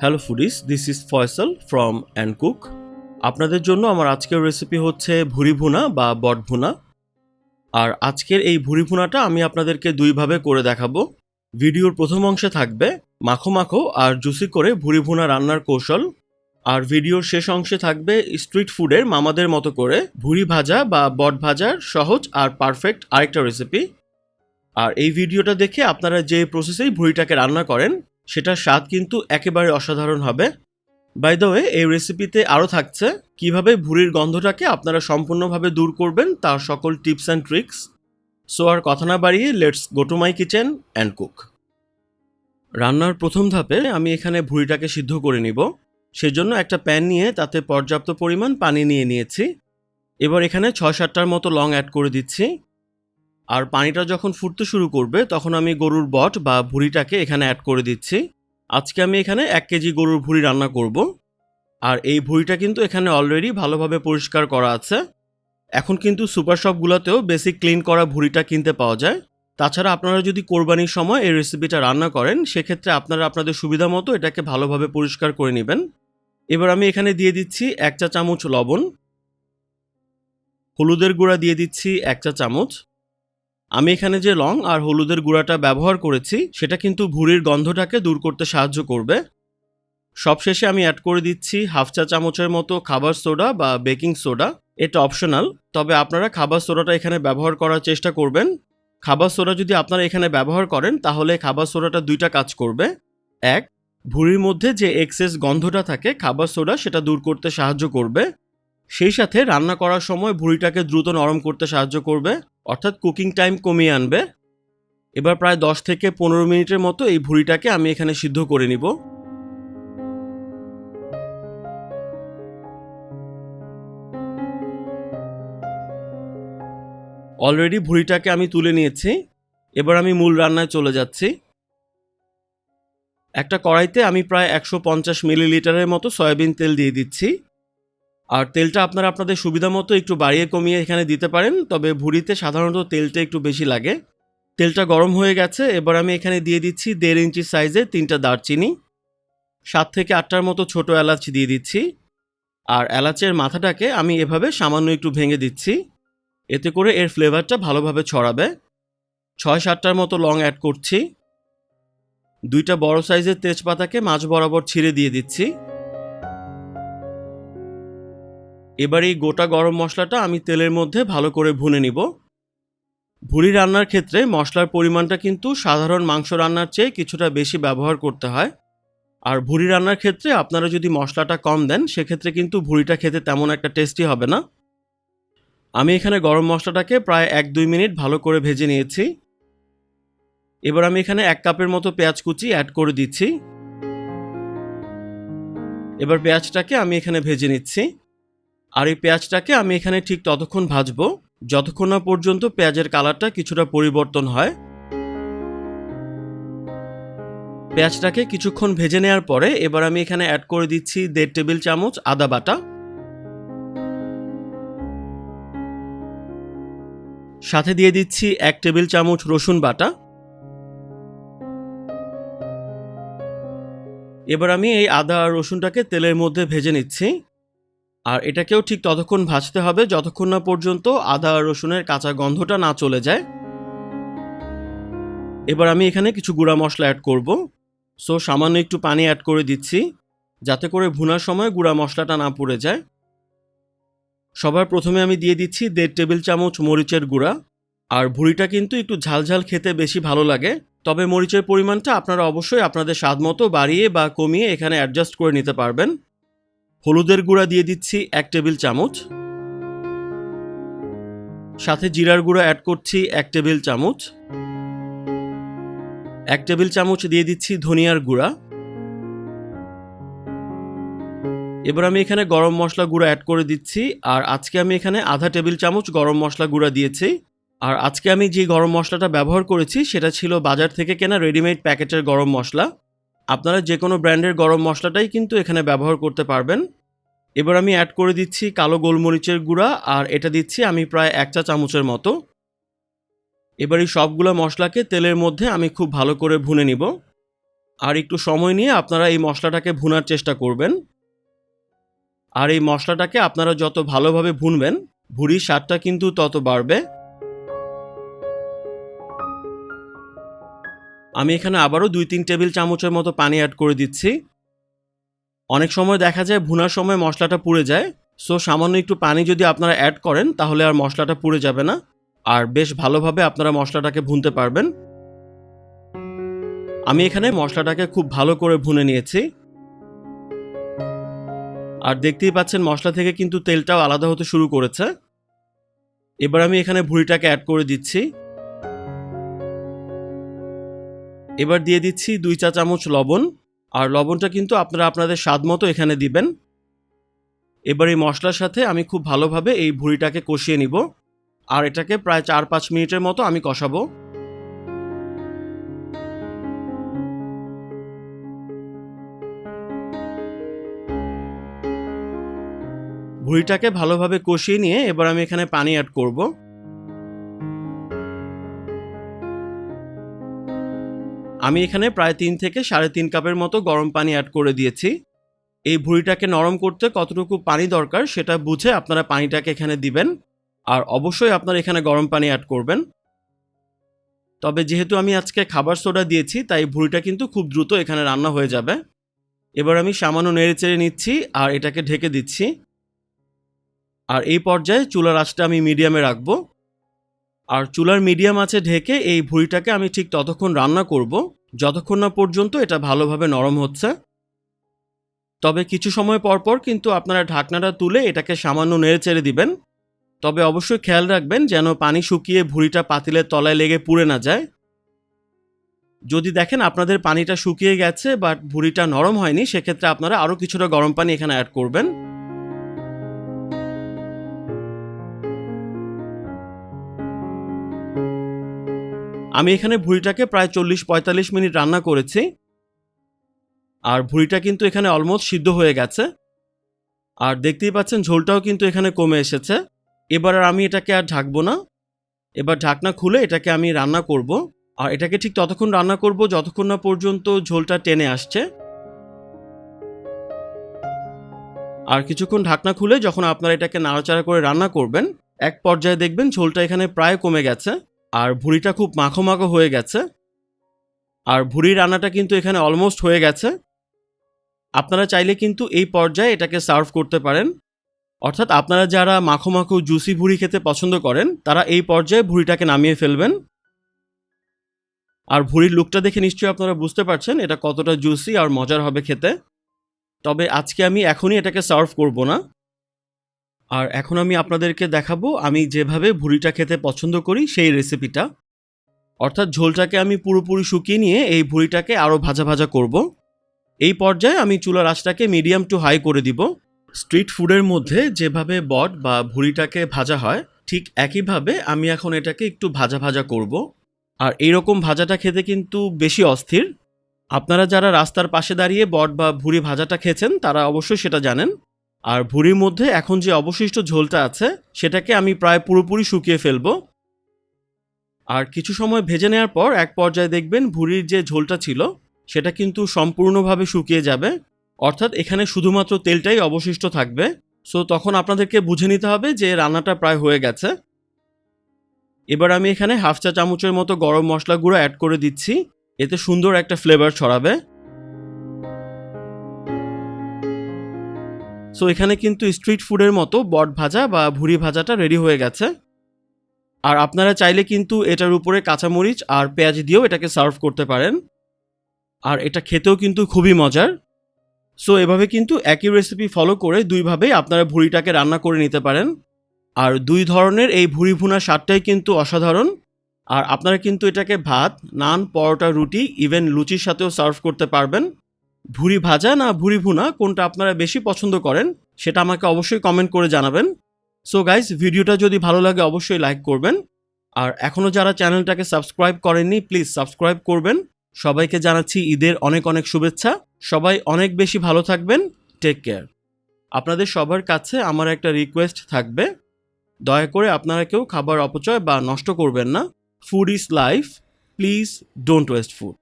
Hello foodies this is Faisal from and cook আপনাদের জন্য আমার আজকের রেসিপি হচ্ছে ভুরি ভুনা বা বট ভুনা। আর আজকের এই ভুরি ভুনাটা আমি আপনাদেরকে দুইভাবে করে দেখাবো। ভিডিওর প্রথম অংশে থাকবে মাখো মাখো আর জুসি করে ভুরি ভুনা রান্নার কৌশল। আর ভিডিওর শেষ অংশে থাকবে স্ট্রিট ফুডের মামাদের মতো করে ভুরি ভাজা বা বট ভাজার সহজ আর পারফেক্ট আরেকটা রেসিপি আর এই ভিডিওটা দেখে আপনারা যে প্রসেসেই ভুড়িটাকে রান্না করেন সেটার স্বাদ কিন্তু একেবারে অসাধারণ হবে। বাই দ্য ওয়ে এই রেসিপিতে আরও থাকছে কীভাবে ভুড়ির গন্ধটাকে আপনারা সম্পূর্ণভাবে দূর করবেন তার সকল টিপস অ্যান্ড ট্রিক্স সো আর কথা না বাড়িয়ে let's go to my kitchen and cook রান্নার প্রথম ধাপে আমি এখানে ভুড়িটাকে সিদ্ধ করে নিব। সেজন্য একটা প্যান নিয়ে তাতে পর্যাপ্ত পরিমাণ পানি নিয়ে নিয়েছি। এবার এখানে ছয় সাতটার মতো লং অ্যাড করে দিচ্ছি। আর পানিটা যখন ফুটতে শুরু করবে, তখন আমি গরুর বট বা ভুঁড়িটাকে এখানে অ্যাড করে দিচ্ছি। আজকে আমি এখানে এক কেজি গরুর ভুঁড়ি রান্না করব। আর এই ভুঁড়িটা কিন্তু এখানে অলরেডি ভালোভাবে পরিষ্কার করা আছে। এখন কিন্তু সুপার শপগুলোতেও বেসিক ক্লিন করা ভুঁড়িটা কিনতে পাওয়া যায়। তাছাড়া আপনারা যদি কোরবানির সময় এই রেসিপিটা রান্না করেন, সেক্ষেত্রে আপনারা আপনাদের সুবিধা মতো এটাকে ভালোভাবে পরিষ্কার করে নেবেন। এবার আমি এখানে দিয়ে দিচ্ছি এক চা চামচ লবণ। হলুদের গুঁড়া দিয়ে দিচ্ছি এক চা চামচ আমি এখানে যে লং আর হলুদের গুঁড়াটা ব্যবহার করেছি, সেটা কিন্তু ভুঁড়ির গন্ধটাকে দূর করতে সাহায্য করবে। সবশেষে আমি অ্যাড করে দিচ্ছি হাফ চা চামচের মতো খাবার সোডা বা বেকিং সোডা। এটা অপশনাল তবে আপনারা খাবার সোডাটা এখানে ব্যবহার করার চেষ্টা করবেন। খাবার সোডা যদি আপনারা এখানে ব্যবহার করেন, তাহলে খাবার সোডাটা দুইটা কাজ করবে। এক, ভুঁড়ির মধ্যে যে এক্সেস গন্ধটা থাকে, খাবার সোডা সেটা দূর করতে সাহায্য করবে। সেই সাথে রান্না করার সময় ভুঁড়িটাকে দ্রুত নরম করতে সাহায্য করবে, অর্থাৎ কুকিং টাইম কমিয়ে আনবে। এবার প্রায় দশ থেকে পনেরো মিনিটের মতো এই ভুঁড়িটাকে আমি এখানে সিদ্ধ করে নিব। অলরেডি ভুঁড়িটাকে আমি তুলে নিয়েছি। এবার আমি মূল রান্নায় চলে যাচ্ছি। একটা কড়াইতে আমি প্রায় একশো পঞ্চাশ মিলিলিটারের মতো সয়াবিন তেল দিয়ে দিচ্ছি। আর তেলটা আপনারা আপনাদের সুবিধা মতো একটু বাড়িয়ে কমিয়ে এখানে দিতে পারেন, তবে ভুড়িতে সাধারণত তেলটা একটু বেশি লাগে। তেলটা গরম হয়ে গেছে, এবার আমি এখানে দিয়ে দিচ্ছি দেড় ইঞ্চি সাইজের তিনটা দারচিনি, সাত থেকে আটটার মতো ছোট এলাচ দিয়ে দিচ্ছি। আর এলাচের মাথাটাকে আমি এভাবে সামান্য একটু ভেঙে দিচ্ছি, এতে করে এর ফ্লেভারটা ভালোভাবে ছড়াবে। ছয় সাতটার মতো লং অ্যাড করছি। দুইটা বড় সাইজের তেজপাতাকে মাছ বরাবর ছিঁড়ে দিয়ে দিচ্ছি। এবার এই গোটা গরম মশলাটা আমি তেলের মধ্যে ভালো করে ভুনে নিব। ভুড়ি রান্নার ক্ষেত্রে মশলার পরিমাণটা কিন্তু সাধারণ মাংস রান্নার চেয়ে কিছুটা বেশি ব্যবহার করতে হয়। আর ভুড়ি রান্নার ক্ষেত্রে আপনারা যদি মশলাটা কম দেন, সেক্ষেত্রে কিন্তু ভুড়িটা খেতে তেমন একটা টেস্টি হবে না। আমি এখানে গরম মশলাটাকে প্রায় এক দুই মিনিট ভালো করে ভেজে নিয়েছি। এবার আমি এখানে এক কাপের মতো পেঁয়াজ কুচি অ্যাড করে দিচ্ছি। এবার পেঁয়াজটাকে আমি এখানে ভেজে নিচ্ছি। আর এই পেঁয়াজটাকে আমি এখানে ঠিক ততক্ষণ ভাজবো। যতক্ষণ না পর্যন্ত পেঁয়াজের কালারটা কিছুটা পরিবর্তন হয়। পেঁয়াজটাকে কিছুক্ষণ ভেজে নেওয়ার পরে এবার আমি এখানে অ্যাড করে দিচ্ছি দেড় টেবিল চামচ আদা বাটা। সাথে দিয়ে দিচ্ছি এক টেবিল চামচ রসুন বাটা। এবার আমি এই আদা আর রসুনটাকে তেলের মধ্যে ভেজে নিচ্ছি। আর এটাকেও ঠিক ততক্ষণ ভাজতে হবে যতক্ষণ না পর্যন্ত আদা আর রসুনের কাঁচা গন্ধটা না চলে যায়। এবার আমি এখানে কিছু গুঁড়া মশলা অ্যাড করব। সো সামান্য একটু পানি অ্যাড করে দিচ্ছি, যাতে করে ভুনার সময় গুঁড়া মশলাটা না পড়ে যায়। সবার প্রথমে আমি দিয়ে দিচ্ছি দেড় টেবিল চামচ মরিচের গুঁড়া। আর ভুড়িটা কিন্তু একটু ঝালঝাল খেতে বেশি ভালো লাগে, তবে মরিচের পরিমাণটা আপনারা অবশ্যই আপনাদের স্বাদ মতো বাড়িয়ে বা কমিয়ে এখানে অ্যাডজাস্ট করে নিতে পারবেন। হলুদের গুঁড়া দিয়ে দিচ্ছি এক টেবিল চামচ। সাথে জিরার গুঁড়া অ্যাড করছি এক টেবিল চামচ। এক টেবিল চামচ দিয়ে দিচ্ছি ধনিয়ার গুঁড়া। এবার আমি এখানে গরম মশলা গুঁড়া অ্যাড করে দিচ্ছি, আর আজকে আমি এখানে আধা টেবিল চামচ গরম মশলা গুঁড়া দিয়েছি। আর আজকে আমি যে গরম মশলাটা ব্যবহার করেছি, সেটা ছিল বাজার থেকে কেনা রেডিমেড প্যাকেটের গরম মশলা। আপনারা যে কোনো ব্র্যান্ডের গরম মশলাটাই কিন্তু এখানে ব্যবহার করতে পারবেন। এবার আমি অ্যাড করে দিচ্ছি কালো গোলমরিচের গুঁড়া, আর এটা দিচ্ছি আমি প্রায় এক চা চামচের মতো। এবার এই সবগুলো মশলাকে তেলের মধ্যে আমি খুব ভালো করে ভুনে নিব। আর একটু সময় নিয়ে আপনারা এই মশলাটাকে ভুনার চেষ্টা করবেন। আর এই মশলাটাকে আপনারা যত ভালোভাবে ভুনবেন, ভুড়ির স্বাদটা কিন্তু তত বাড়বে। আমি এখানে আবারও দুই তিন টেবিল চামচের মতো পানি অ্যাড করে দিচ্ছি। অনেক সময় দেখা যায় ভুনার সময় মশলাটা পুড়ে যায়। সো সামান্য একটু পানি যদি আপনারা অ্যাড করেন, তাহলে আর মশলাটা পুড়ে যাবে না। আর বেশ ভালোভাবে আপনারা মশলাটাকে ভুনতে পারবেন। আমি এখানে মশলাটাকে খুব ভালো করে ভুনে নিয়েছি। আর দেখতেই পাচ্ছেন, মশলা থেকে কিন্তু তেলটাও আলাদা হতে শুরু করেছে। এবার আমি এখানে ভুঁড়িটাকে অ্যাড করে দিচ্ছি। এবার দিয়ে দিচ্ছি দুই চা চামচ লবণ। আর লবণটা কিন্তু আপনারা আপনাদের স্বাদ মতো এখানে দিবেন। এবার এই মশলার সাথে আমি খুব ভালোভাবে এই ভুঁড়িটাকে কষিয়ে নিব। আর এটাকে প্রায় চার পাঁচ মিনিটের মতো আমি কষাবো। ভুঁড়িটাকে ভালোভাবে কষিয়ে নিয়ে এবার আমি এখানে পানি অ্যাড করব। আমি এখানে প্রায় তিন থেকে সাড়ে তিন কাপের মতো গরম পানি অ্যাড করে দিয়েছি। এই ভুঁড়িটাকে নরম করতে কতটুকু পানি দরকার সেটা বুঝে আপনারা পানিটাকে এখানে দিবেন। আর অবশ্যই আপনারা এখানে গরম পানি অ্যাড করবেন। তবে যেহেতু আমি আজকে খাবার সোডা দিয়েছি, তাই ভুঁড়িটা কিন্তু খুব দ্রুত এখানে রান্না হয়ে যাবে। এবার আমি সামান্য নেড়ে চেড়ে নিচ্ছি আর এটাকে ঢেকে দিচ্ছি। আর এই পর্যায়ে চুলার আঁচটা আমি মিডিয়ামে রাখব। আর চুলার মিডিয়াম আছে ঢেকে এই ভুঁড়িটাকে আমি ঠিক ততক্ষণ রান্না করব। যতক্ষণ না পর্যন্ত এটা ভালোভাবে নরম হচ্ছে। তবে কিছু সময় পর পর কিন্তু আপনারা ঢাকনাটা তুলে এটাকে সামান্য নেড়ে চেড়ে দিবেন। তবে অবশ্যই খেয়াল রাখবেন যেন পানি শুকিয়ে ভুঁড়িটা পাতিলের তলায় লেগে পুড়ে না যায়। যদি দেখেন আপনাদের পানিটা শুকিয়ে গেছে বাট ভুঁড়িটা নরম হয়নি, সেক্ষেত্রে আপনারা আরও কিছুটা গরম পানি এখানে অ্যাড করবেন। আমি এখানে ভুঁড়িটাকে প্রায় চল্লিশ পঁয়তাল্লিশ মিনিট রান্না করেছি। আর ভুঁড়িটা কিন্তু এখানে অলমোস্ট সিদ্ধ হয়ে গেছে। আর দেখতেই পাচ্ছেন ঝোলটাও কিন্তু এখানে কমে এসেছে। এবার আর আমি এটাকে আর ঢাকবো না। এবার ঢাকনা খুলে এটাকে আমি রান্না করব। আর এটাকে ঠিক ততক্ষণ রান্না করব যতক্ষণ না পর্যন্ত ঝোলটা টেনে আসছে। আর কিছুক্ষণ ঢাকনা খুলে যখন আপনারা এটাকে নাড়াচাড়া করে রান্না করবেন, এক পর্যায়ে দেখবেন ঝোলটা এখানে প্রায় কমে গেছে। আর ভুঁড়িটা খুব মাখো মাখো হয়ে গেছে। আর ভুঁড়ি রান্নাটা কিন্তু এখানে অলমোস্ট হয়ে গেছে। আপনারা চাইলে কিন্তু এই পর্যায়ে এটাকে সার্ভ করতে পারেন। অর্থাৎ আপনারা যারা মাখো মাখো জুসি ভুঁড়ি খেতে পছন্দ করেন, তারা এই পর্যায়ে ভুঁড়িটাকে নামিয়ে ফেলবেন। আর ভুঁড়ির লুকটা দেখে নিশ্চয়ই আপনারা বুঝতে পারছেন এটা কতটা জুসি আর মজার হবে খেতে। তবে আজকে আমি এখনই এটাকে সার্ভ করব না। আর এখন আমি আপনাদেরকে দেখাবো, আমি যেভাবে ভুঁড়িটা খেতে পছন্দ করি সেই রেসিপিটা। অর্থাৎ ঝোলটাকে আমি পুরোপুরি শুকিয়ে নিয়ে এই ভুঁড়িটাকে আরও ভাজা ভাজা করব। এই পর্যায়ে আমি চুলার আঁচটাকে মিডিয়াম টু হাই করে দিব। স্ট্রিট ফুডের মধ্যে যেভাবে বট বা ভুঁড়িটাকে ভাজা হয়, ঠিক একইভাবে আমি এখন এটাকে একটু ভাজা ভাজা করব। আর এইরকম ভাজাটা খেতে কিন্তু বেশি অস্থির। আপনারা যারা রাস্তার পাশে দাঁড়িয়ে বট বা ভুঁড়ি ভাজাটা খেয়েছেন, তারা অবশ্যই সেটা জানেন। আর ভুঁড়ির মধ্যে এখন যে অবশিষ্ট ঝোলটা আছে, সেটাকে আমি প্রায় পুরোপুরি শুকিয়ে ফেলব। আর কিছু সময় ভেজে নেওয়ার পর এক পর্যায়ে দেখবেন ভুঁড়ির যে ঝোলটা ছিল, সেটা কিন্তু সম্পূর্ণভাবে শুকিয়ে যাবে। অর্থাৎ এখানে শুধুমাত্র তেলটাই অবশিষ্ট থাকবে। সো তখন আপনাদেরকে বুঝে নিতে হবে যে রান্নাটা প্রায় হয়ে গেছে। এবার আমি এখানে হাফ চা চামচের মতো গরম মশলা গুঁড়ো অ্যাড করে দিচ্ছি। এতে সুন্দর একটা ফ্লেভার ছড়াবে। সো এখানে কিন্তু স্ট্রিট ফুডের মতো বট ভাজা বা ভুড়ি ভাজাটা রেডি হয়ে গেছে। আর আপনারা চাইলে কিন্তু এটার উপরে কাঁচামরিচ আর পেঁয়াজ দিয়েও এটাকে সার্ভ করতে পারেন। আর এটা খেতেও কিন্তু খুবই মজার। সো এভাবে কিন্তু একই রেসিপি ফলো করে দুইভাবেই আপনারা ভুড়িটাকে রান্না করে নিতে পারেন। আর দুই ধরনের এই ভুড়ি ভুনা স্বাদটাই কিন্তু অসাধারণ। আর আপনারা কিন্তু এটাকে ভাত, নান, পরোটা, রুটি ইভেন লুচির সাথেও সার্ভ করতে পারবেন। ভুড়ি ভাজা না ভুড়ি ভুনা, কোনটা আপনারা বেশি পছন্দ করেন, সেটা আমাকে অবশ্যই কমেন্ট করে জানাবেন। সো গাইজ ভিডিওটা যদি ভালো লাগে, অবশ্যই লাইক করবেন। আর এখনও যারা চ্যানেলটাকে সাবস্ক্রাইব করেননি প্লিজ সাবস্ক্রাইব করবেন। সবাইকে জানাচ্ছি ঈদের অনেক অনেক শুভেচ্ছা। সবাই অনেক বেশি ভালো থাকবেন। টেক কেয়ার আপনাদের সবার কাছে আমার একটা রিকোয়েস্ট থাকবে। দয়া করে আপনারা কেউ খাবার অপচয় বা নষ্ট করবেন না। Food is life please don't waste food